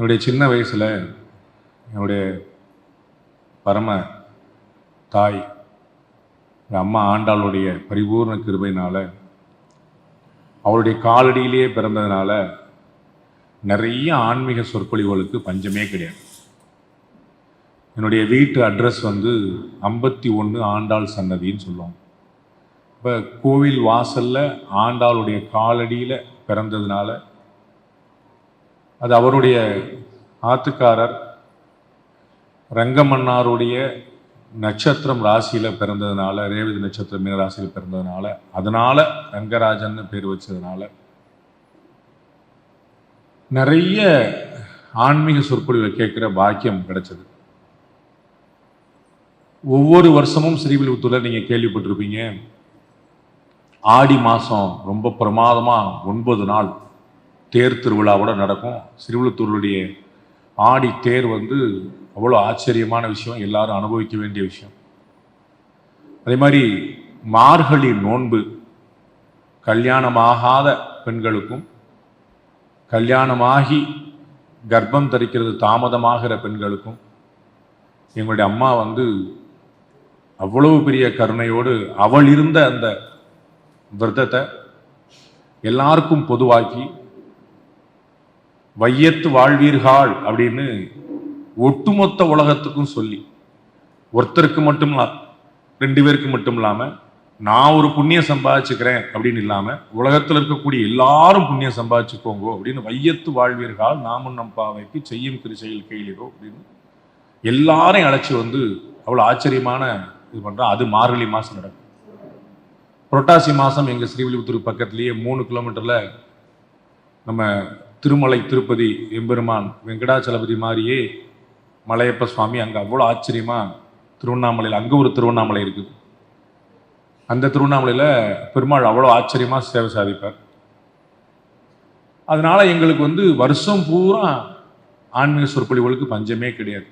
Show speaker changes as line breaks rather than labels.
என்னுடைய சின்ன வயசில் என்னுடைய பரம தாய் என் அம்மா ஆண்டாளுடைய பரிபூர்ண கிருபையினால் அவளுடைய காலடியிலேயே பிறந்ததுனால நிறைய ஆன்மீக சொற்பொழிவுகளுக்கு பஞ்சமே கிடையாது. என்னுடைய வீட்டு அட்ரஸ் வந்து ஐம்பத்தி ஒன்று ஆண்டாள் சன்னதின்னு சொல்லுவோம் இப்போ கோவில் வாசலில் ஆண்டாளுடைய காலடியில் பிறந்ததுனால அது அவருடைய ஆத்துக்காரர். ரங்கமன்னாருடைய நட்சத்திரம் ராசியில் பிறந்ததுனால ரேவதி நட்சத்திரம் மீன ராசியில் பிறந்ததுனால அதனால ரங்கராஜன்னு பேர் வச்சதுனால நிறைய ஆன்மீக சொற்பொழிவை கேட்குற பாக்கியம் கிடைச்சது. ஒவ்வொரு வருஷமும் ஸ்ரீவில்லிபுத்தூரில் நீங்கள் கேள்விப்பட்டிருப்பீங்க. ஆடி மாதம் ரொம்ப பிரமாதமாக ஒன்பது நாள். தேர் திருவிழாவோட நடக்கும். ஸ்ரீவில்லிபுத்தூருடைய ஆடி தேர் வந்து அவ்வளோ ஆச்சரியமான விஷயம். எல்லாரும் அனுபவிக்க வேண்டிய விஷயம். அதே மாதிரி மார்கழி நோன்பு கல்யாணமாகாத பெண்களுக்கும் கல்யாணமாகி கர்ப்பம் தரிக்கிறது தாமதமாகிற பெண்களுக்கும் எங்களுடைய அம்மா வந்து அவ்வளவு பெரிய கருணையோடு அவள் இருந்த அந்த விரதத்தை எல்லாருக்கும் பொதுவாக்கி வையத்து வாழ்வீர்கள் அப்படின்னு ஒட்டுமொத்த உலகத்துக்கும் சொல்லி ஒருத்தருக்கு மட்டும் இல்ல- ரெண்டு பேருக்கு மட்டும் இல்லாம நான் ஒரு புண்ணியம் சம்பாதிச்சுக்கிறேன் அப்படின்னு இல்லாம உலகத்தில் இருக்கக்கூடிய எல்லாரும் புண்ணியம் சம்பாதிச்சுக்கோங்க அப்படின்னு வையத்து வாழ்வீர்கள் நாமும் நம் பாவைக்கு செய்யும் கிருசையில் கையிலோ அப்படின்னு எல்லாரையும் அழைச்சி வந்து அவ்வளோ ஆச்சரியமான இது பண்றோம் அது மார்கழி மாசம் நடக்கும். புரட்டாசி மாசம் எங்க ஸ்ரீவில்லிபுத்தூர் பக்கத்துலேயே மூணு கிலோமீட்டர்ல நம்ம திருமலை திருப்பதி எம்பெருமான் வெங்கடாச்சலபதி மாதிரியே மலையப்ப சுவாமி அங்கே அவ்வளோ ஆச்சரியமாக திருவண்ணாமலையில் அங்கே ஒரு திருவண்ணாமலை இருக்குது. அந்த திருவண்ணாமலையில் பெருமாள் அவ்வளோ ஆச்சரியமாக சேவை சாதிப்பார். அதனால் எங்களுக்கு வந்து வருஷம் பூரா ஆன்மீக சொற்பொழிவுகளுக்கு பஞ்சமே கிடையாது.